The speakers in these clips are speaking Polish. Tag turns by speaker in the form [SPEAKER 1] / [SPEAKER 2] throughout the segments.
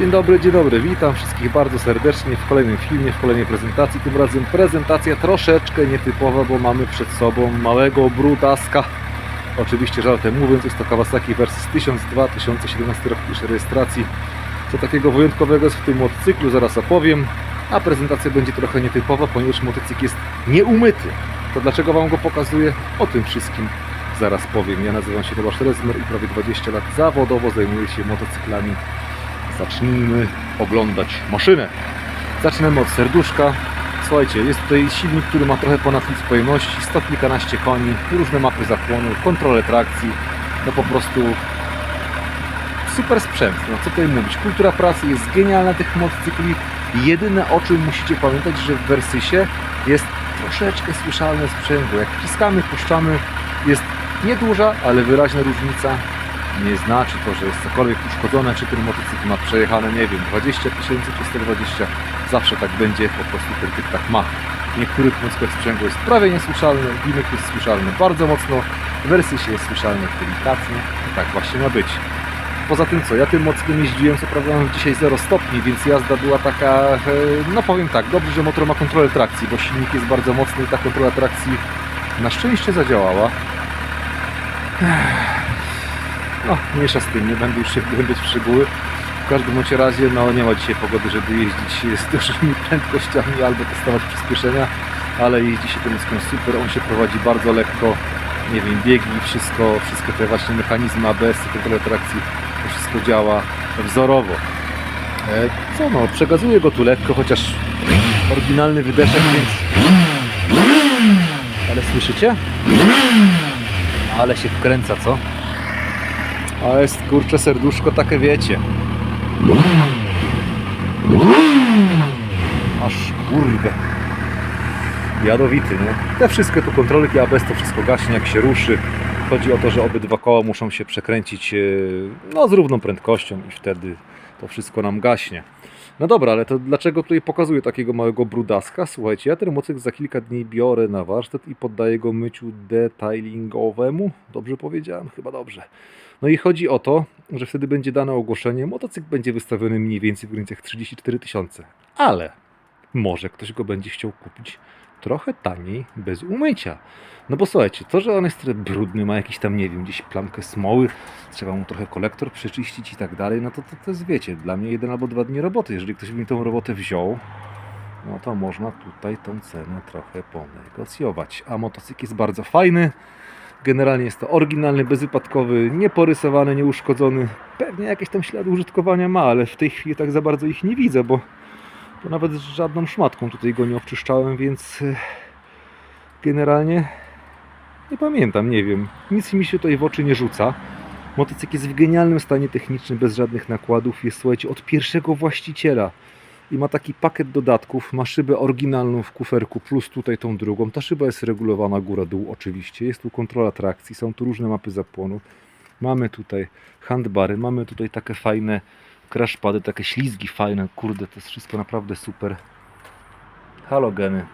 [SPEAKER 1] Dzień dobry, dzień dobry, witam wszystkich bardzo serdecznie w kolejnym filmie, w kolejnej prezentacji. Tym razem prezentacja troszeczkę nietypowa, bo mamy przed sobą małego brudaska. Oczywiście żartem mówiąc, jest to Kawasaki Versys 1002, 2017 rok pierwszej rejestracji. Co takiego wyjątkowego jest w tym motocyklu, zaraz opowiem. A prezentacja będzie trochę nietypowa, ponieważ motocykl jest nieumyty. To dlaczego Wam go pokazuję? O tym wszystkim zaraz powiem. Ja nazywam się Tomasz Rezmer i prawie 20 lat zawodowo zajmuję się motocyklami zacznijmy oglądać maszynę. Zaczynamy od serduszka. Słuchajcie, jest tutaj silnik, który ma trochę ponad litr pojemności, 100 kilkanaście koni, różne mapy zapłonu, kontrolę trakcji, no po prostu super sprzęt, no co tutaj mówić. Kultura pracy jest genialna tych motocykli. Jedyne o czym musicie pamiętać, że w Versysie jest troszeczkę słyszalne sprzęgło. Jak wciskamy, puszczamy, jest nieduża, ale wyraźna różnica nie znaczy to, że jest cokolwiek uszkodzone, czy ten motocykl ma przejechane, nie wiem, 20 tysięcy czy 120. Zawsze tak będzie, po prostu ten typ tak ma. W niektórych motocyklach sprzęgło jest prawie niesłyszalne, w jest słyszalne bardzo mocno, w wersji się jest słyszalne delikatnie i tak właśnie ma być. Poza tym co, ja tym motocyklem jeździłem, co prawda mam dzisiaj 0 stopni, więc jazda była taka, e, no powiem tak, dobrze, że motor ma kontrolę trakcji, bo silnik jest bardzo mocny i ta kontrola trakcji na szczęście zadziałała. No, mniejsza z tym, nie będę już się wgłębiać w szczegóły. W każdym razie, no nie ma dzisiaj pogody, żeby jeździć z dużymi prędkościami albo testować przyspieszenia, ale jeździ się tym motocykłem super, on się prowadzi bardzo lekko, nie wiem, biegi, wszystko, wszystkie te właśnie mechanizmy ABS, kontrolę trakcji, to wszystko działa wzorowo. E, co no, przegazuję go tu lekko, chociaż oryginalny wydeszek, więc... Ale słyszycie? Ale się wkręca, co? A jest kurcze serduszko takie wiecie. Aż kurde. Jadowity, nie? Te wszystkie tu kontrolki ABS to wszystko gaśnie jak się ruszy. Chodzi o to, że obydwa koła muszą się przekręcić e, no, z równą prędkością i wtedy to wszystko nam gaśnie. No dobra, ale to dlaczego tutaj pokazuję takiego małego brudaska? Słuchajcie, ja ten motocykl za kilka dni biorę na warsztat i poddaję go myciu detailingowemu. Dobrze powiedziałem? Chyba dobrze. No i chodzi o to, że wtedy będzie dane ogłoszenie, motocykl będzie wystawiony mniej więcej w granicach 34 tysiące. Ale może ktoś go będzie chciał kupić trochę taniej, bez umycia. No bo słuchajcie, to, że on jest brudny, ma jakiś tam, nie wiem, gdzieś plamkę smoły, trzeba mu trochę kolektor przeczyścić i tak dalej, no to, to, to jest, wiecie, dla mnie jeden albo dwa dni roboty. Jeżeli ktoś by mi tą robotę wziął, no to można tutaj tą cenę trochę ponegocjować. A motocykl jest bardzo fajny. Generalnie jest to oryginalny, bezwypadkowy, nieporysowany, nieuszkodzony. Pewnie jakieś tam ślady użytkowania ma, ale w tej chwili tak za bardzo ich nie widzę, bo to nawet żadną szmatką tutaj go nie obczyszczałem, więc e, generalnie nie pamiętam, nie wiem. Nic mi się tutaj w oczy nie rzuca. Motocykl jest w genialnym stanie technicznym, bez żadnych nakładów. Jest, słuchajcie, od pierwszego właściciela. I ma taki pakiet dodatków. Ma szybę oryginalną w kuferku, plus tutaj tą drugą. Ta szyba jest regulowana góra-dół, oczywiście. Jest tu kontrola trakcji, są tu różne mapy zapłonu. Mamy tutaj handbary, mamy tutaj takie fajne crashpady, takie ślizgi fajne. Kurde, to jest wszystko naprawdę super. Halogeny.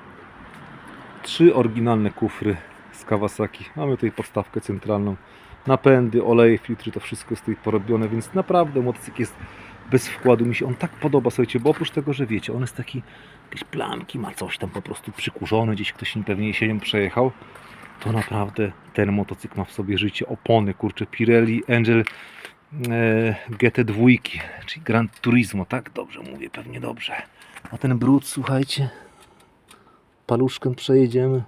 [SPEAKER 1] Trzy oryginalne kufry z Kawasaki. Mamy tutaj podstawkę centralną. Napędy, oleje, filtry, to wszystko jest tutaj porobione, więc naprawdę motocykl jest bez wkładu. Mi się on tak podoba, słuchajcie, bo oprócz tego, że wiecie, on jest taki, jakieś plamki ma coś tam po prostu przykurzone, gdzieś ktoś pewnie jesienią przejechał, to naprawdę ten motocykl ma w sobie życie. Opony, kurczę, Pirelli Angel GT2, czyli Gran Turismo, tak? Dobrze mówię, pewnie dobrze. A ten brud, słuchajcie, paluszkiem przejedziemy.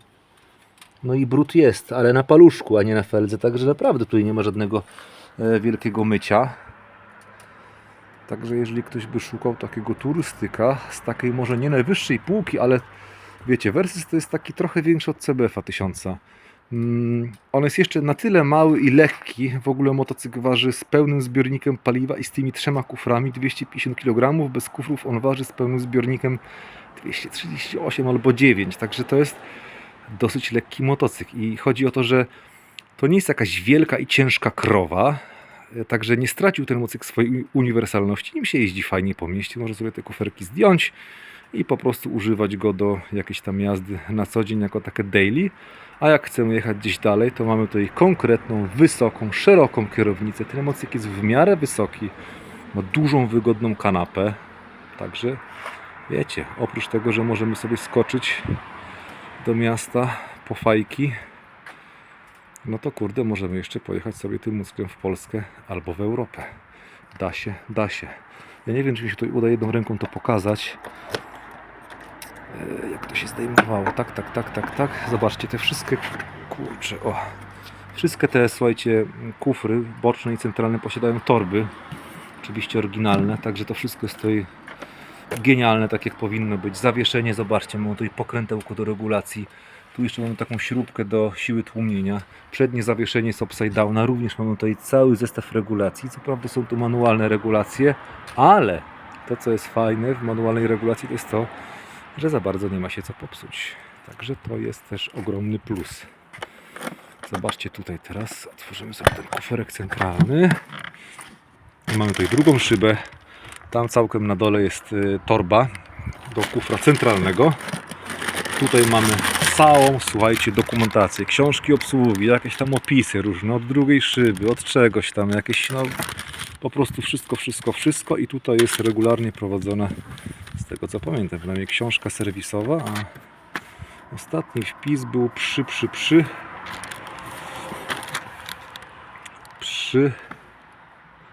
[SPEAKER 1] No i brud jest, ale na paluszku, a nie na feldze, także naprawdę tutaj nie ma żadnego e, wielkiego mycia. Także jeżeli ktoś by szukał takiego turystyka z takiej może nie najwyższej półki, ale wiecie, Versys to jest taki trochę większy od CBF-a 1000. Mm, on jest jeszcze na tyle mały i lekki, w ogóle motocykl waży z pełnym zbiornikiem paliwa i z tymi trzema kuframi 250 kg, bez kufrów on waży z pełnym zbiornikiem 238 albo 9, także to jest dosyć lekki motocykl. I chodzi o to, że to nie jest jakaś wielka i ciężka krowa, e, także nie stracił ten motocykl swojej uniwersalności, nim się jeździ fajnie po mieście, można sobie te kuferki zdjąć i po prostu używać go do jakiejś tam jazdy na co dzień jako takie daily. A jak chcemy jechać gdzieś dalej, to mamy tutaj konkretną, wysoką, szeroką kierownicę. Ten motocykl jest w miarę wysoki. Ma dużą, wygodną kanapę. Także wiecie, oprócz tego, że możemy sobie skoczyć do miasta po fajki, no to kurde, możemy jeszcze pojechać sobie tym mózgiem w Polskę albo w Europę. Da się, da się. Ja nie wiem, czy mi się tutaj uda jedną ręką to pokazać. E, Jak to się zdejmowało? Tak, tak, tak, tak, tak. Zobaczcie, te wszystkie, kurczę, o. Wszystkie te, słuchajcie, kufry boczne i centralne posiadają torby. Oczywiście oryginalne, także to wszystko jest tutaj genialne, tak jak powinno być. Zawieszenie, zobaczcie, mamy tutaj pokrętełko do regulacji. Tu jeszcze mamy taką śrubkę do siły tłumienia. Przednie zawieszenie jest upside down. Również mamy tutaj cały zestaw regulacji. Co prawda są to manualne regulacje, ale to co jest fajne w manualnej regulacji to jest to, że za bardzo nie ma się co popsuć. Także to jest też ogromny plus. Zobaczcie tutaj teraz. Otworzymy sobie ten kuferek centralny. Mamy tutaj drugą szybę. Tam całkiem na dole jest y, torba do kufra centralnego. Tutaj mamy całą, słuchajcie, dokumentację, książki obsługi, jakieś tam opisy różne, od drugiej szyby, od czegoś tam, jakieś, no, po prostu wszystko, wszystko, wszystko i tutaj jest regularnie prowadzona, z tego co pamiętam, przynajmniej książka serwisowa, a ostatni wpis był przy, przy, przy, przy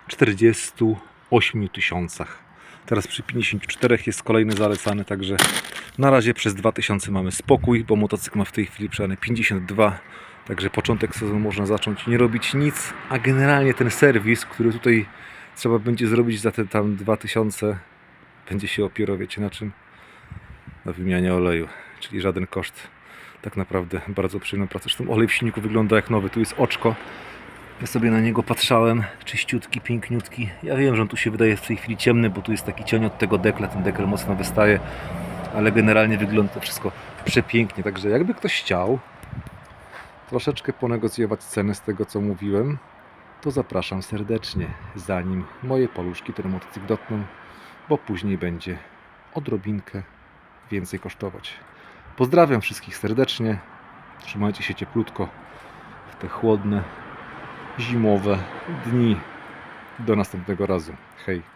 [SPEAKER 1] 48 tysiącach. Teraz przy 54 jest kolejny zalecany, także na razie przez 2000 mamy spokój, bo motocykl ma w tej chwili przejane 52. Także początek sezonu można zacząć nie robić nic, a generalnie ten serwis, który tutaj trzeba będzie zrobić za te tam 2000, będzie się opierał, wiecie na czym? Na wymianie oleju, czyli żaden koszt. Tak naprawdę bardzo przyjemna praca. Zresztą olej w silniku wygląda jak nowy. Tu jest oczko. Ja sobie na niego patrzałem, czyściutki, piękniutki. Ja wiem, że on tu się wydaje w tej chwili ciemny, bo tu jest taki cień od tego dekla, ten dekel mocno wystaje, ale generalnie wygląda to wszystko przepięknie. Także jakby ktoś chciał troszeczkę ponegocjować cenę z tego, co mówiłem, to zapraszam serdecznie, zanim moje paluszki ten motocykl dotkną, bo później będzie odrobinkę więcej kosztować. Pozdrawiam wszystkich serdecznie. Trzymajcie się cieplutko w te chłodne, zimowe dni. Do następnego razu. Hej.